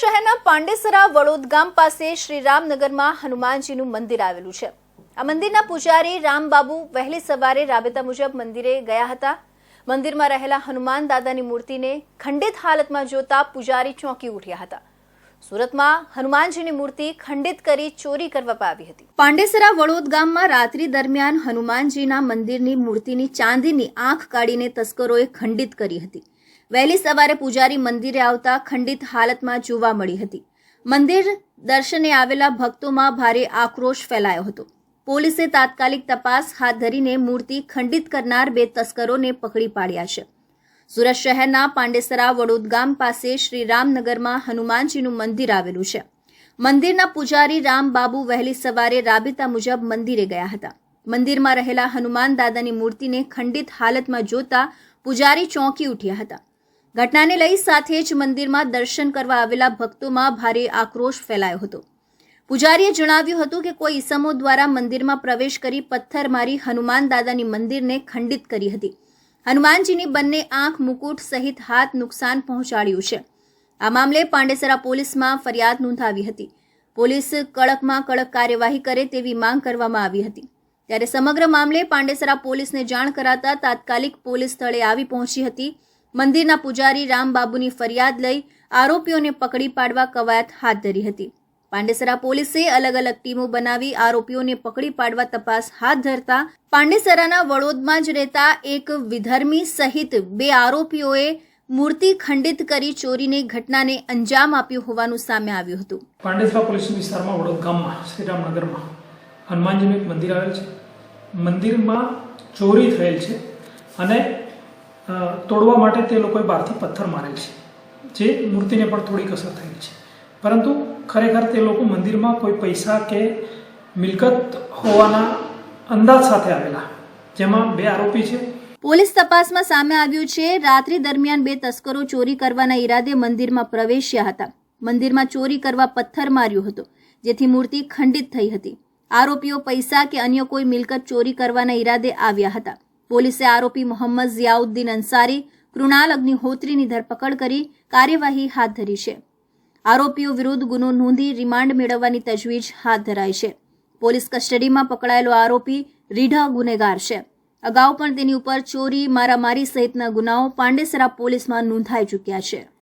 શહેરના પાંડેસરા વડોદ ગામ પાસે શ્રી રામનગરમાં હનુમાનજીનું મંદિર આવેલું છે. આ મંદિરના પૂજારી રામબાબુ વહેલી સવારે રાબેતા મુજબ મંદિરે ગયા હતા. મંદિરમાં રહેલા હનુમાન દાદાની મૂર્તિને ખંડિત હાલતમાં જોતા પૂજારી ચોંકી ઉઠ્યા હતા. સુરતમાં હનુમાનજીની મૂર્તિ ખંડિત કરી ચોરી કરવામાં આવી હતી. પાંડેસરા વડોદ ગામમાં રાત્રિ દરમિયાન હનુમાનજીના મંદિરની મૂર્તિની ચાંદીની આંખ કાઢીને તસ્કરોએ ખંડિત કરી હતી. વહેલી સવારે પૂજારી મંદિરે આવતા ખંડિત હાલતમાં જોવા મળી હતી. મંદિર દર્શને આવેલા ભક્તોમાં ભારે આક્રોશ ફેલાયો હતો. પોલીસે તાત્કાલિક તપાસ હાથ ધરીને મૂર્તિ ખંડિત કરનાર બે તસ્કરોને પકડી પાડ્યા છે. સુરત શહેરના પાંડેસરા વડોદ ગામ પાસે શ્રી રામનગરમાં હનુમાનજીનું મંદિર આવેલું છે. મંદિરના પૂજારી રામબાબુ વહેલી સવારે રાબેતા મુજબ મંદિરે ગયા હતા. મંદિરમાં રહેલા હનુમાન દાદાની મૂર્તિને ખંડિત હાલતમાં જોતા પૂજારી ચોંકી ઉઠ્યા હતા. ઘટનાને લઈ સાથે જ મંદિરમાં દર્શન કરવા આવેલા ભક્તોમાં ભારે આક્રોશ ફેલાયો હતો. પૂજારીએ જણાવ્યું હતું કે કોઈ ઈસમો દ્વારા મંદિરમાં પ્રવેશ કરી પથ્થર મારી હનુમાન દાદાની મંદિરને ખંડિત કરી હતી. હનુમાનજીની બંને આંખ મુકુટ સહિત હાથ નુકસાન પહોંચાડ્યું છે. આ મામલે પાંડેસરા પોલીસમાં ફરિયાદ નોંધાવી હતી. પોલીસ કડકમાં કડક કાર્યવાહી કરે તેવી માંગ કરવામાં આવી હતી. ત્યારે સમગ્ર મામલે પાંડેસરા પોલીસને જાણ કરાતા તાત્કાલિક પોલીસ સ્થળે આવી પહોંચી હતી. મંદિરના પૂજારી રામબાબુની ફરિયાદ લઈ આરોપીઓને પકડી પાડવા કવાયત હાથ ધરી હતી. પાંડેસરા પોલીસે અલગ અલગ ટીમો બનાવી આરોપીઓને પકડી પાડવા તપાસ હાથ ધરતા પાંડેસરાના વડોદમાં જ રહેતા એક વિધર્મી સહિત બે આરોપીઓએ મૂર્તિ ખંડિત કરી ચોરીની ઘટનાને અંજામ આપ્યું હોવાનું સામે આવ્યું હતું. પાંડેસરા પોલીસ વિસ્તારમાં વડોદ ગામમાં, શ્રીરામનગરમાં હનુમાનજીનું એક મંદિર આવેલ છે. મંદિરમાં ચોરી થયેલ છે અને તોડવા માટે તે લોકોએ બહારથી પથ્થર મારેલ છે. જે મૂર્તિને પણ થોડીક અસર થયેલ છે. પરંતુ ખરેખર તે લોકો મંદિરમાં કોઈ પૈસા કે મિલકત હોવાના અંદાજ સાથે આવેલા. જેમાં બે આરોપી છે. પોલીસ તપાસમાં સામે આવ્યું છે, રાત્રિ દરમિયાન બે તસ્કરો ચોરી કરવાના ઈરાદે મંદિરમાં પ્રવેશ્યા હતા. મંદિરમાં ચોરી કરવા પથ્થર માર્યો હતો, જેથી મૂર્તિ ખંડિત થઈ હતી. આરોપીઓ પૈસા કે અન્ય કોઈ મિલકત ચોરી કરવાના ઈરાદે આવ્યા હતા. પોલીસે આરોપી મોહમ્મદ ઝિયાઉદ્દીન અંસારી, કૃણાલ અગ્નિહોત્રીની ધરપકડ કરી કાર્યવાહી હાથ ધરી છે. આરોપીઓ વિરુદ્ધ ગુનો નોંધી રિમાન્ડ મેળવવાની તજવીજ હાથ ધરાઈ છે. પોલીસ કસ્ટડીમાં પકડાયેલો આરોપી રીઢા ગુનેગાર છે. અગાઉ પણ તેની ઉપર ચોરી, મારામારી સહિતના ગુનાઓ પાંડેસરા પોલીસમાં નોંધાઈ ચૂક્યા છે.